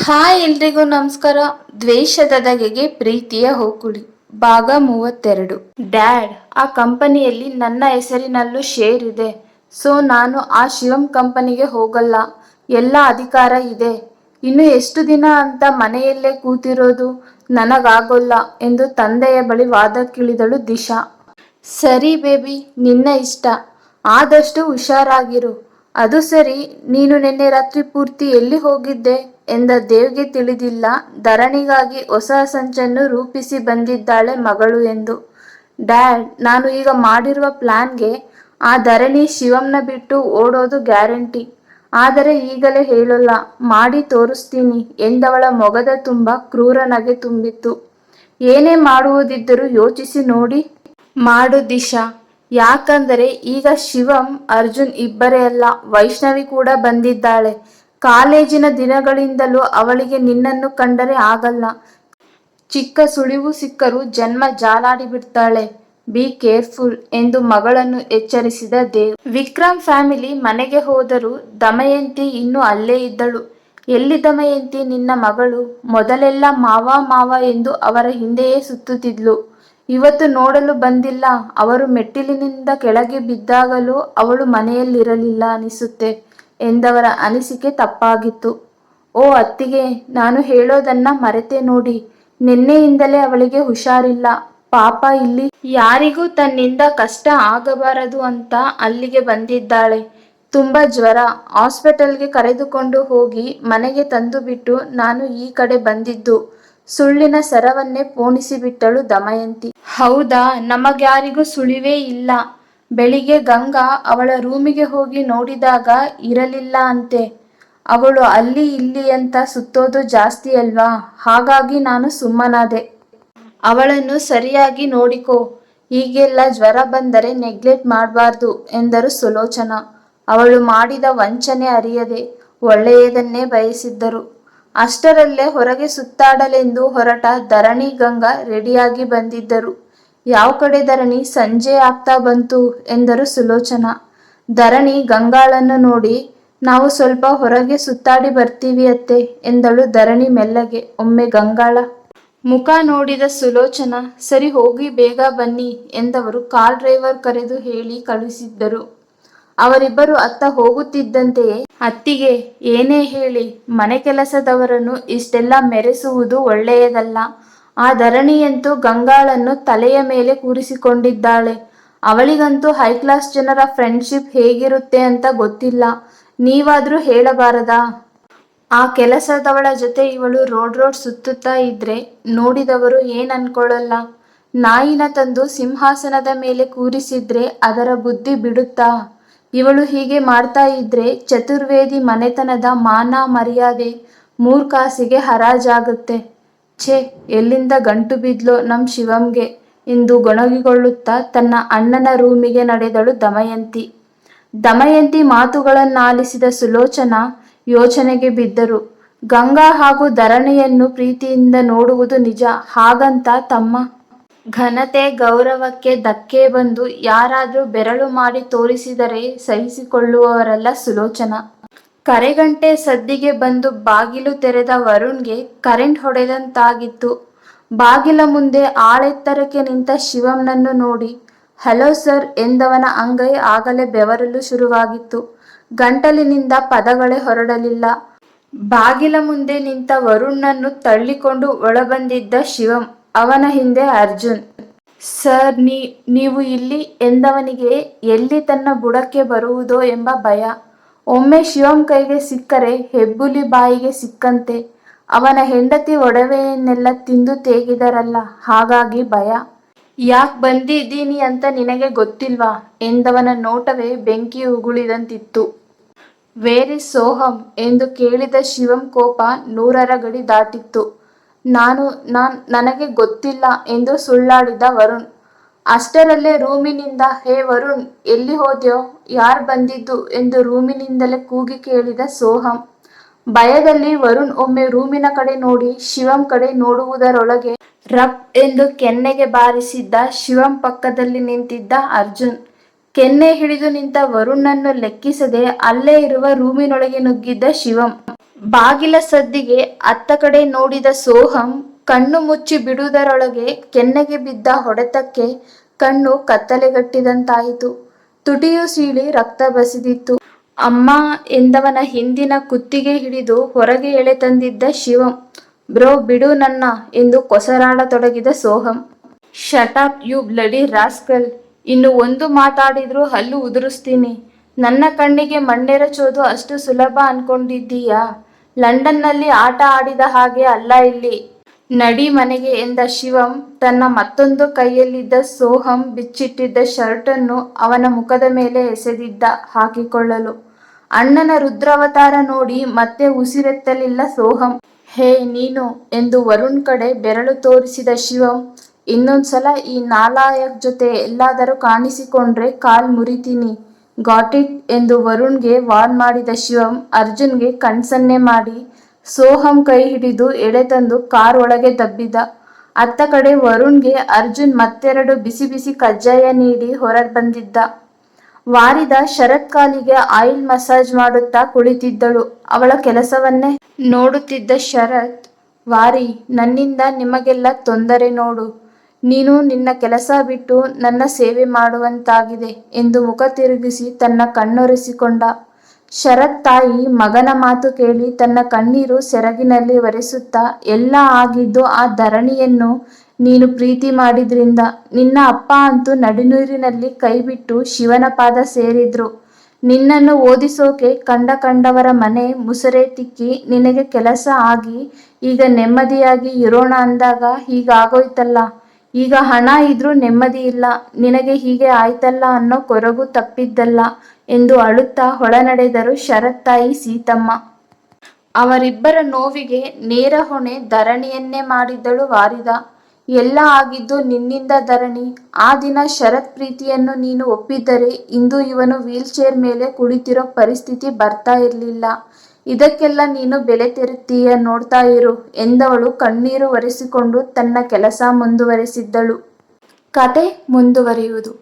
Hi ಎಲ್ರಿಗೂ ನಮಸ್ಕಾರ. ದ್ವೇಷದ ದಗೆಗೆ ಪ್ರೀತಿಯ ಹೋಕುಳಿ. ಭಾಗ ಮೂವತ್ತೆರಡು. ಡ್ಯಾಡ್, ಆ ಕಂಪನಿಯಲ್ಲಿ ನನ್ನ ಹೆಸರಿನಲ್ಲೂ ಶೇರ್ ಇದೆ. ಸೊ, ನಾನು ಆ ಶಿವಂ ಕಂಪನಿಗೆ ಹೋಗಲ್ಲ. ಎಲ್ಲ ಅಧಿಕಾರ ಇದೆ. ಇನ್ನು ಎಷ್ಟು ದಿನ ಅಂತ ಮನೆಯಲ್ಲೇ ಕೂತಿರೋದು ನನಗಾಗೋಲ್ಲ ಎಂದು ತಂದೆಯ ಬಳಿ ವಾದಕ್ಕಿಳಿದಳು ದಿಶಾ. ಸರಿ ಬೇಬಿ, ನಿನ್ನ ಇಷ್ಟ. ಆದಷ್ಟು ಹುಷಾರಾಗಿರು. ಅದು ಸರಿ, ನೀನು ನಿನ್ನೆ ರಾತ್ರಿ ಪೂರ್ತಿ ಎಲ್ಲಿ ಹೋಗಿದ್ದೆ? ಎಂದ ದೇವ್ಗೆ ತಿಳಿದಿಲ್ಲ, ಧರಣಿಗಾಗಿ ಹೊಸ ಸಂಚನ್ನು ರೂಪಿಸಿ ಬಂದಿದ್ದಾಳೆ ಮಗಳು ಎಂದು. ಡ್ಯಾಡ್, ನಾನು ಈಗ ಮಾಡಿರುವ ಪ್ಲಾನ್ಗೆ ಆ ಧರಣಿ ಶಿವಂನ ಬಿಟ್ಟು ಓಡೋದು ಗ್ಯಾರಂಟಿ. ಆದರೆ ಈಗಲೇ ಹೇಳಲ್ಲ, ಮಾಡಿ ತೋರಿಸ್ತೀನಿ ಎಂದವಳ ಮೊಗದ ತುಂಬ ಕ್ರೂರನಗೆ ತುಂಬಿತ್ತು. ಏನೇ ಮಾಡುವುದಿದ್ದರೂ ಯೋಚಿಸಿ ನೋಡಿ. ಮಾಡು ದಿಶಾ, ಯಾಕಂದರೆ ಈಗ ಶಿವಂ ಅರ್ಜುನ್ ಇಬ್ಬರೇ ಅಲ್ಲ, ವೈಷ್ಣವಿ ಕೂಡ ಬಂದಿದ್ದಾಳೆ. ಕಾಲೇಜಿನ ದಿನಗಳಿಂದಲೂ ಅವಳಿಗೆ ನಿನ್ನನ್ನು ಕಂಡರೆ ಆಗಲ್ಲ. ಚಿಕ್ಕ ಸುಳಿವು ಸಿಕ್ಕರೂ ಜನ್ಮ ಜಾಲಾಡಿ ಬಿಡ್ತಾಳೆ. ಬಿ ಕೇರ್ಫುಲ್ ಎಂದು ಮಗಳನ್ನು ಎಚ್ಚರಿಸಿದ ದೇವ್. ವಿಕ್ರಮ್ ಫ್ಯಾಮಿಲಿ ಮನೆಗೆ ಹೋದರೂ ದಮಯಂತಿ ಇನ್ನೂ ಅಲ್ಲೇ ಇದ್ದಳು. ಎಲ್ಲಿ ದಮಯಂತಿ ನಿನ್ನ ಮಗಳು? ಮೊದಲೆಲ್ಲ ಮಾವ ಮಾವ ಎಂದು ಅವರ ಹಿಂದೆಯೇ ಸುತ್ತುತ್ತಿದ್ಲು. ಇವತ್ತು ನೋಡಲು ಬಂದಿಲ್ಲ. ಅವರು ಮೆಟ್ಟಿಲಿನಿಂದ ಕೆಳಗೆ ಬಿದ್ದಾಗಲೂ ಅವಳು ಮನೆಯಲ್ಲಿರಲಿಲ್ಲ ಅನಿಸುತ್ತೆ. ಎಂದವರ ಅನಿಸಿಕೆ ತಪ್ಪಾಗಿತ್ತು. ಓ ಅತ್ತಿಗೆ, ನಾನು ಹೇಳೋದನ್ನ ಮರೆತೆ ನೋಡಿ. ನಿನ್ನೆಯಿಂದಲೇ ಅವಳಿಗೆ ಹುಷಾರಿಲ್ಲ. ಪಾಪ ಇಲ್ಲಿ. ಯಾರಿಗೂ ತನ್ನಿಂದ ಕಷ್ಟ ಆಗಬಾರದು ಅಂತ ಅಲ್ಲಿಗೆ ಬಂದಿದ್ದಾಳೆ. ತುಂಬ ಜ್ವರ. ಹಾಸ್ಪಿಟಲ್ಗೆ ಕರೆದುಕೊಂಡು ಹೋಗಿ ಮನೆಗೆ ತಂದು ಬಿಟ್ಟು ನಾನು ಈ ಕಡೆ ಬಂದಿದ್ದು. ಸುಳ್ಳಿನ ಸರವನ್ನೇ ಪೋಣಿಸಿಬಿಟ್ಟಳು ದಮಯಂತಿ. ಹೌದಾ? ನಮಗ್ಯಾರಿಗೂ ಸುಳಿವೇ ಇಲ್ಲ. ಬೆಳಿಗ್ಗೆ ಗಂಗಾ ಅವಳ ರೂಮಿಗೆ ಹೋಗಿ ನೋಡಿದಾಗ ಇರಲಿಲ್ಲ ಅಂತೆ. ಅವಳು ಅಲ್ಲಿ ಇಲ್ಲಿ ಅಂತ ಸುತ್ತೋದು ಜಾಸ್ತಿ ಅಲ್ವಾ? ಹಾಗಾಗಿ ನಾನು ಸುಮ್ಮನಾದೆ. ಅವಳನ್ನು ಸರಿಯಾಗಿ ನೋಡಿಕೋ. ಹೀಗೆಲ್ಲ ಜ್ವರ ಬಂದರೆ ನೆಗ್ಲೆಕ್ಟ್ ಮಾಡಬಾರ್ದು ಎಂದರು ಸುಲೋಚನಾ. ಅವಳು ಮಾಡಿದ ವಂಚನೆ ಅರಿಯದೆ ಒಳ್ಳೆಯದನ್ನೇ ಬಯಸಿದ್ದರು. ಅಷ್ಟರಲ್ಲೇ ಹೊರಗೆ ಸುತ್ತಾಡಲೆಂದು ಹೊರಟ ಧರಣಿ ಗಂಗಾ ರೆಡಿಯಾಗಿ ಬಂದಿದ್ದರು. ಯಾವ ಕಡೆ ಧರಣಿ ಸಂಜೆ ಆಗ್ತಾ ಬಂತು ಎಂದರು ಸುಲೋಚನ. ಧರಣಿ ಗಂಗಾಳನ್ನು ನೋಡಿ, ನಾವು ಸ್ವಲ್ಪ ಹೊರಗೆ ಸುತ್ತಾಡಿ ಬರ್ತೀವಿ ಅತ್ತೆ ಎಂದಳು ಧರಣಿ ಮೆಲ್ಲಗೆ, ಒಮ್ಮೆ ಗಂಗಾಳ. ಮುಖ ನೋಡಿದ ಸುಲೋಚನ, ಸರಿ ಹೋಗಿ ಬೇಗ ಬನ್ನಿ ಎಂದವರು ಕಾರ್ ಡ್ರೈವರ್ ಕರೆದು ಹೇಳಿ ಕಳುಹಿಸಿದ್ದರು ಅವರಿಬ್ಬರು ಅತ್ತ ಹೋಗುತ್ತಿದ್ದಂತೆಯೇ, ಅತ್ತಿಗೆ, ಏನೇ ಹೇಳಿ, ಮನೆ ಕೆಲಸದವರನ್ನು ಇಷ್ಟೆಲ್ಲ ಮೆರೆಸುವುದು ಒಳ್ಳೆಯದಲ್ಲ. ಆ ಧರಣಿಯಂತೂ ಗಂಗಾಳನ್ನು ತಲೆಯ ಮೇಲೆ ಕೂರಿಸಿಕೊಂಡಿದ್ದಾಳೆ. ಅವಳಿಗಂತೂ ಹೈ ಕ್ಲಾಸ್ ಜನರ ಫ್ರೆಂಡ್ಶಿಪ್ ಹೇಗಿರುತ್ತೆ ಅಂತ ಗೊತ್ತಿಲ್ಲ. ನೀವಾದ್ರೂ ಹೇಳಬಾರದಾ? ಆ ಕೆಲಸದವಳ ಜೊತೆ ಇವಳು ರೋಡ್ ರೋಡ್ ಸುತ್ತುತ್ತಾ ಇದ್ರೆ ನೋಡಿದವರು ಏನ್ ಅನ್ಕೊಳ್ಳಲ್ಲ. ನಾಯಿನ ತಂದು ಸಿಂಹಾಸನದ ಮೇಲೆ ಕೂರಿಸಿದ್ರೆ ಅದರ ಬುದ್ಧಿ ಬಿಡುತ್ತಾ? ಇವಳು ಹೀಗೆ ಮಾಡ್ತಾ ಇದ್ರೆ ಚತುರ್ವೇದಿ ಮನೆತನದ ಮಾನ ಮರ್ಯಾದೆ ಮೂರ್ಖಾಸಿಗೆ ಹರಾಜಾಗುತ್ತೆ. ಛೇ, ಎಲ್ಲಿಂದ ಗಂಟು ಬಿದ್ಲೋ ನಮ್ ಶಿವಂಗೆ? ಎಂದು ಗೊಣಗಿಕೊಳ್ಳುತ್ತಾ ತನ್ನ ಅಣ್ಣನ ರೂಮಿಗೆ ನಡೆದಳು ದಮಯಂತಿ. ದಮಯಂತಿ ಮಾತುಗಳನ್ನಾಲಿಸಿದ ಸುಲೋಚನ ಯೋಚನೆಗೆ ಬಿದ್ದರು. ಗಂಗಾ ಹಾಗೂ ಧರಣಿಯನ್ನು ಪ್ರೀತಿಯಿಂದ ನೋಡುವುದು ನಿಜ, ಹಾಗಂತ ತಮ್ಮ ಘನತೆ ಗೌರವಕ್ಕೆ ಧಕ್ಕೆ ಬಂದು ಯಾರಾದರೂ ಬೆರಳು ಮಾಡಿ ತೋರಿಸಿದರೆ ಸಹಿಸಿಕೊಳ್ಳುವವರಲ್ಲ ಸುಲೋಚನಾ. ಕರೆಗಂಟೆ ಸದ್ದಿಗೆ ಬಂದು ಬಾಗಿಲು ತೆರೆದ ವರುಣ್ಗೆ ಕರೆಂಟ್ ಹೊಡೆದಂತಾಗಿತ್ತು. ಬಾಗಿಲ ಮುಂದೆ ಆಳೆತ್ತರಕ್ಕೆ ನಿಂತ ಶಿವಂನನ್ನು ನೋಡಿ, ಹಲೋ ಸರ್ ಎಂದವನ ಅಂಗೈ ಆಗಲೇ ಬೆವರಲು ಶುರುವಾಗಿತ್ತು. ಗಂಟಲಿನಿಂದ ಪದಗಳೇ ಹೊರಡಲಿಲ್ಲ. ಬಾಗಿಲ ಮುಂದೆ ನಿಂತ ವರುಣ್ಣನ್ನು ತಳ್ಳಿಕೊಂಡು ಒಳಬಂದಿದ್ದ ಶಿವಂ ಅವನ ಹಿಂದೆ ಅರ್ಜುನ್. ಸರ್, ನೀ, ನೀವು ಇಲ್ಲಿ ಎಂದವನಿಗೆ ಎಲ್ಲಿ ತನ್ನ ಬುಡಕ್ಕೆ ಬರುವುದೋ ಎಂಬ ಭಯ. ಒಮ್ಮೆ ಶಿವಂ ಕೈಗೆ ಸಿಕ್ಕರೆ ಹೆಬ್ಬುಲಿ ಬಾಯಿಗೆ ಸಿಕ್ಕಂತೆ. ಅವನ ಹೆಂಡತಿ ಒಡವೆಯನ್ನೆಲ್ಲ ತಿಂದು ತೇಗಿದರಲ್ಲ, ಹಾಗಾಗಿ ಭಯ. ಯಾಕೆ ಬಂದಿದ್ದೀನಿ ಅಂತ ನಿನಗೆ ಗೊತ್ತಿಲ್ವಾ? ಎಂದವನ ನೋಟವೇ ಬೆಂಕಿ ಉಗುಳಿದಂತಿತ್ತು. ವೇರಿ ಸೋಹಂ ಎಂದು ಕೇಳಿದ ಶಿವಂ ಕೋಪ ನೂರರ ಗಡಿ ದಾಟಿತ್ತು. ನಾನು, ನಾನ್, ನನಗೆ ಗೊತ್ತಿಲ್ಲ ಎಂದು ಸುಳ್ಳಾಡಿದ ವರುಣ್. ಅಷ್ಟರಲ್ಲೇ ರೂಮಿನಿಂದ, ಹೇ ವರುಣ್, ಎಲ್ಲಿ ಹೋದ್ಯೋ? ಯಾರ್ ಬಂದಿದ್ದು? ಎಂದು ರೂಮಿನಿಂದಲೇ ಕೂಗಿ ಕೇಳಿದ ಸೋಹಂ. ಭಯದಲ್ಲಿ ವರುಣ್ ಒಮ್ಮೆ ರೂಮಿನ ಕಡೆ ನೋಡಿ, ಶಿವಂ ಕಡೆ ನೋಡುವುದರೊಳಗೆ ರಪ್ ಎಂದು ಕೆನ್ನೆಗೆ ಬಾರಿಸಿದ್ದ ಶಿವಂ ಪಕ್ಕದಲ್ಲಿ ನಿಂತಿದ್ದ ಅರ್ಜುನ್. ಕೆನ್ನೆ ಹಿಡಿದು ನಿಂತ ವರುಣನ್ನು ಲೆಕ್ಕಿಸದೆ ಅಲ್ಲೇ ಇರುವ ರೂಮಿನೊಳಗೆ ನುಗ್ಗಿದ್ದ ಶಿವಂ. ಬಾಗಿಲ ಸದ್ದಿಗೆ ಅತ್ತ ಕಡೆ ನೋಡಿದ ಸೋಹಂ ಕಣ್ಣು ಮುಚ್ಚಿ ಬಿಡುವುದರೊಳಗೆ ಕೆನ್ನೆಗೆ ಬಿದ್ದ ಹೊಡೆತಕ್ಕೆ ಕಣ್ಣು ಕತ್ತಲೆಗಟ್ಟಿದಂತಾಯಿತು. ತುಟಿಯು ಸೀಳಿ ರಕ್ತ ಬಸಿದಿತ್ತು. ಅಮ್ಮ ಎಂದವನ ಹಿಂದಿನ ಕುತ್ತಿಗೆ ಹಿಡಿದು ಹೊರಗೆ ಎಳೆ ತಂದಿದ್ದ ಶಿವಂ, ಬ್ರೋ ಬಿಡು ನನ್ನ ಎಂದು ಕೊಸರಾಡತೊಡಗಿದ Soham. Shut up you bloody rascal ಇನ್ನು ಒಂದು ಮಾತಾಡಿದ್ರೂ ಹಲ್ಲು ಉದುರಿಸ್ತೀನಿ. ನನ್ನ ಕಣ್ಣಿಗೆ ಮಣ್ಣೆರಚೋದು ಅಷ್ಟು ಸುಲಭ ಅನ್ಕೊಂಡಿದ್ದೀಯಾ? ಲಂಡನ್ನಲ್ಲಿ ಆಟ ಆಡಿದ ಹಾಗೆ ಅಲ್ಲ ಇಲ್ಲಿ. ನಡಿ ಮನೆಗೆ ಎಂದ ಶಿವಂ, ತನ್ನ ಮತ್ತೊಂದು ಕೈಯಲ್ಲಿದ್ದ ಸೋಹಂ ಬಿಚ್ಚಿಟ್ಟಿದ್ದ ಶರ್ಟನ್ನು ಅವನ ಮುಖದ ಮೇಲೆ ಎಸೆದಿದ್ದ ಹಾಕಿಕೊಳ್ಳಲು. ಅಣ್ಣನ ರುದ್ರಾವತಾರ ನೋಡಿ ಮತ್ತೆ ಉಸಿರೆತ್ತಲಿಲ್ಲ ಸೋಹಂ. ಹೇ ನೀನು ಎಂದು ವರುಣ್ ಕಡೆ ಬೆರಳು ತೋರಿಸಿದ ಶಿವಂ, ಇನ್ನೊಂದ್ಸಲ ಈ ನಾಲಾಯಕ್ ಜೊತೆ ಎಲ್ಲಾದರೂ ಕಾಣಿಸಿಕೊಂಡ್ರೆ ಕಾಲ್ ಮುರಿತೀನಿ. ಗಾಟ್ ಇಟ್ ಎಂದು ವರುಣ್ಗೆ ವಾರ್ನ್ ಮಾಡಿದ ಶಿವಂ ಅರ್ಜುನ್ಗೆ ಕಣ್ಸನ್ನೆ ಮಾಡಿ ಸೋಹಂ ಕೈ ಹಿಡಿದು ಎಳೆತಂದು ಕಾರ್ ಒಳಗೆ ದಬ್ಬಿದ. ಅತ್ತ ಕಡೆ ವರುಣ್ಗೆ ಅರ್ಜುನ್ ಮತ್ತೆರಡು ಬಿಸಿ ಬಿಸಿ ಕಜ್ಜಾಯ ನೀಡಿ ಹೊರ ಬಂದಿದ್ದ ವಾರಿದ ಶರತ್ ಕಾಲಿಗೆ ಆಯಿಲ್ ಮಸಾಜ್ ಮಾಡುತ್ತಾ ಕುಳಿತಿದ್ದಳು. ಅವಳ ಕೆಲಸವನ್ನೇ ನೋಡುತ್ತಿದ್ದ ಶರತ್, ವಾರಿ, ನನ್ನಿಂದ ನಿಮಗೆಲ್ಲ ತೊಂದರೆ ನೋಡು. ನೀನು ನಿನ್ನ ಕೆಲಸ ಬಿಟ್ಟು ನನ್ನ ಸೇವೆ ಮಾಡುವಂತಾಗಿದೆ ಎಂದು ಮುಖ ತಿರುಗಿಸಿ ತನ್ನ ಕಣ್ಣೊರೆಸಿಕೊಂಡ. ಶರತ್ ತಾಯಿ ಮಗನ ಮಾತು ಕೇಳಿ ತನ್ನ ಕಣ್ಣೀರು ಸೆರಗಿನಲ್ಲಿ ಒರೆಸುತ್ತಾ, ಎಲ್ಲ ಆಗಿದ್ದು ಆ ಧರಣಿಯನ್ನು ನೀನು ಪ್ರೀತಿ ಮಾಡಿದ್ರಿಂದ ನಿನ್ನ ಅಪ್ಪ ಅಂತೂ ನಡುನೀರಿನಲ್ಲಿ ಕೈಬಿಟ್ಟು ಶಿವನ ಪಾದ ಸೇರಿದ್ರು. ನಿನ್ನನ್ನು ಓದಿಸೋಕೆ ಕಂಡ ಕಂಡವರ ಮನೆ ಮುಸುರೆ ತಿಕ್ಕಿ ನಿನಗೆ ಕೆಲಸ ಆಗಿ, ಈಗ ನೆಮ್ಮದಿಯಾಗಿ ಇರೋಣ ಅಂದಾಗ ಹೀಗಾಗೋಯ್ತಲ್ಲ. ಈಗ ಹಣ ಇದ್ರೂ ನೆಮ್ಮದಿ ಇಲ್ಲ. ನಿನಗೆ ಹೀಗೆ ಆಯ್ತಲ್ಲ ಅನ್ನೋ ಕೊರಗು ತಪ್ಪಿದ್ದಲ್ಲ. ಎಂದು ಅಳುತ್ತಾ ಹೊಳನಡೆದರು ಶರತ್ತಾಯಿ ಸೀತಮ್ಮ. ಅವರಿಬ್ಬರ ನೋವಿಗೆ ನೇರ ಹೊಣೆ ಧರಣಿಯನ್ನೇ ಮಾಡಿದ್ದಳು ವಾರಿದ. ಎಲ್ಲ ಆಗಿದ್ದು ನಿನ್ನಿಂದ ಧರಣಿ. ಆ ದಿನ ಶರತ್ ಪ್ರೀತಿಯನ್ನು ನೀನು ಒಪ್ಪಿದ್ದರೆ ಇಂದು ಇವನು ವೀಲ್ಚೇರ್ ಮೇಲೆ ಕುಳಿತಿರೋ ಪರಿಸ್ಥಿತಿ ಬರ್ತಾ ಇರಲಿಲ್ಲ. ಇದಕ್ಕೆಲ್ಲ ನೀನು ಬೆಲೆ ತೆರುತ್ತೀಯ ನೋಡ್ತಾ ಇರು ಎಂದವಳು ಕಣ್ಣೀರು ಒರೆಸಿಕೊಂಡು ತನ್ನ ಕೆಲಸ ಮುಂದುವರೆಸಿದ್ದಳು. ಕತೆ ಮುಂದುವರಿಯುವುದು.